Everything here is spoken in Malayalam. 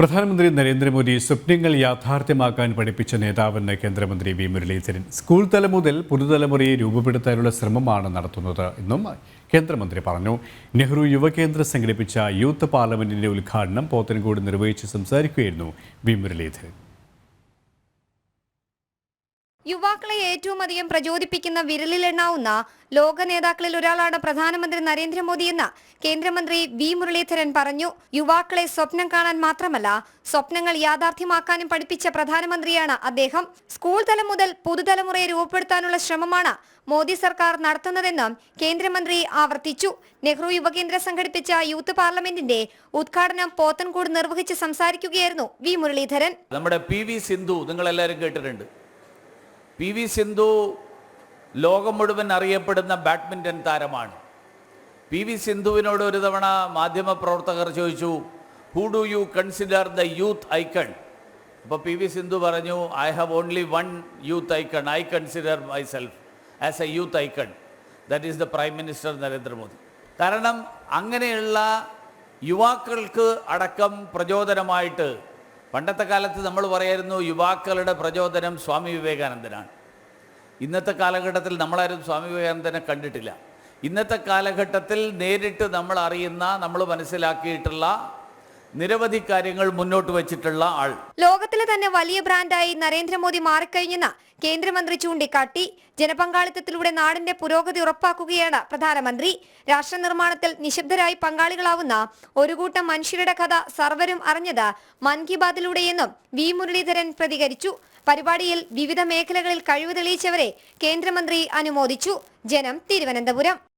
പ്രധാനമന്ത്രി നരേന്ദ്രമോദി സ്വപ്നങ്ങൾ യാഥാർത്ഥ്യമാക്കാൻ പഠിപ്പിച്ച നേതാവെന്ന് കേന്ദ്രമന്ത്രി വി മുരളീധരൻ. സ്കൂൾ തലം മുതൽ പുതുതലമുറയെ രൂപപ്പെടുത്താനുള്ള ശ്രമമാണ് നടത്തുന്നത് എന്നും കേന്ദ്രമന്ത്രി പറഞ്ഞു. നെഹ്റു യുവകേന്ദ്ര സംഘടിപ്പിച്ച യൂത്ത് പാർലമെന്റിന്റെ ഉദ്ഘാടനം പോത്തൻകോട് നിർവഹിച്ച് സംസാരിക്കുകയായിരുന്നു വി മുരളീധരൻ. യുവാക്കളെ ഏറ്റവും അധികം പ്രചോദിപ്പിക്കുന്ന വിരലിലെണ്ണാവുന്ന ലോക നേതാക്കളിൽ ഒരാളാണ് പ്രധാനമന്ത്രി നരേന്ദ്രമോദിയെന്ന് കേന്ദ്രമന്ത്രി വി മുരളീധരൻ പറഞ്ഞു. യുവാക്കളെ സ്വപ്നം കാണാൻ മാത്രമല്ല സ്വപ്നങ്ങൾ യാഥാർത്ഥ്യമാക്കാനും പഠിപ്പിച്ച പ്രധാനമന്ത്രിയാണ് അദ്ദേഹം. സ്കൂൾ തലം മുതൽ പുതുതലമുറയെ രൂപപ്പെടുത്താനുള്ള ശ്രമമാണ് മോദി സർക്കാർ നടത്തുന്നതെന്ന് കേന്ദ്രമന്ത്രി ആവർത്തിച്ചു. നെഹ്റു യുവകേന്ദ്ര സംഘടിപ്പിച്ച യൂത്ത് പാർലമെന്റിന്റെ ഉദ്ഘാടനം പോത്തൻകൂട് നിർവഹിച്ച് സംസാരിക്കുകയായിരുന്നു വി മുരളീധരൻ. നമ്മുടെ പി വി സിന്ധു നിങ്ങളെല്ലാവരും കേട്ടിട്ടുണ്ട്. പി വി സിന്ധു ലോകം മുഴുവൻ അറിയപ്പെടുന്ന ബാഡ്മിന്റൺ താരമാണ്. പി വി സിന്ധുവിനോട് ഒരു തവണ മാധ്യമപ്രവർത്തകർ ചോദിച്ചു who do you consider the youth icon അപ്പോൾ പി വി സിന്ധു പറഞ്ഞു I have only one youth icon I consider myself as a youth icon that is the prime minister Narendra Modi കാരണം അങ്ങനെയുള്ള യുവാക്കൾക്ക് അടക്കം പ്രചോദനമായിട്ട് പണ്ടത്തെ കാലത്ത് നമ്മൾ പറയായിരുന്നു യുവാക്കളുടെ പ്രചോദനം സ്വാമി വിവേകാനന്ദനാണ്. ഇന്നത്തെ കാലഘട്ടത്തിൽ നമ്മളാരും സ്വാമി വിവേകാനന്ദനെ കണ്ടിട്ടില്ല. ഇന്നത്തെ കാലഘട്ടത്തിൽ നേരിട്ട് നമ്മൾ അറിയുന്ന നമ്മൾ മനസ്സിലാക്കിയിട്ടുള്ള നിരവധി കാര്യങ്ങൾ മുന്നോട്ട് വെച്ചിട്ടുള്ള ആൾ. ലോകത്തിലെ തന്നെ വലിയ ബ്രാൻഡായി നരേന്ദ്രമോദി മാറിക്കഴിഞ്ഞെന്ന് കേന്ദ്രമന്ത്രി ചൂണ്ടിക്കാട്ടി. ജനപങ്കാളിത്തത്തിലൂടെ നാടിന്റെ പുരോഗതി ഉറപ്പാക്കുകയാണ് പ്രധാനമന്ത്രി. രാഷ്ട്ര നിർമ്മാണത്തിൽ നിശബ്ദരായി പങ്കാളികളാവുന്ന ഒരു കൂട്ടം മനുഷ്യരുടെ കഥ സർവരും അറിഞ്ഞത് മൻ കി ബാത്തിലൂടെയെന്നും വി മുരളീധരൻ പ്രതികരിച്ചു. പരിപാടിയിൽ വിവിധ മേഖലകളിൽ കഴിവ് തെളിയിച്ചവരെ കേന്ദ്രമന്ത്രി അനുമോദിച്ചു. ജനം തിരുവനന്തപുരം.